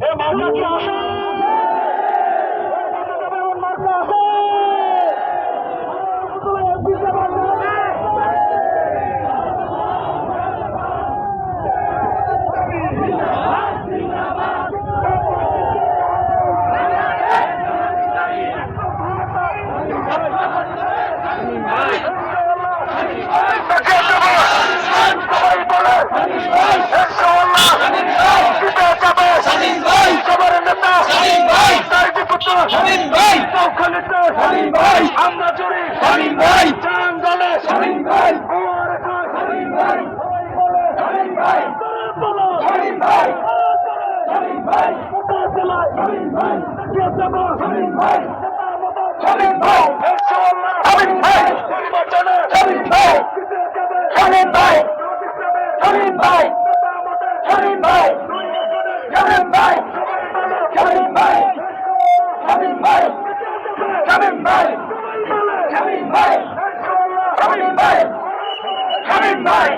Hey, Mauna, Shamim ভাই। চৌখালিতে শামীম ভাই। আমরা জুড়ে শামীম ভাই। চান দলে শামীম ভাই। আমার একা শামীম ভাই সবাই বলে শামীম ভাই বলো শামীম ভাই শামীম ভাই কোটা জেলায় শামীম ভাই শামীম ভাই। শামীম ভাই শামীম ভাই শামীম ভাই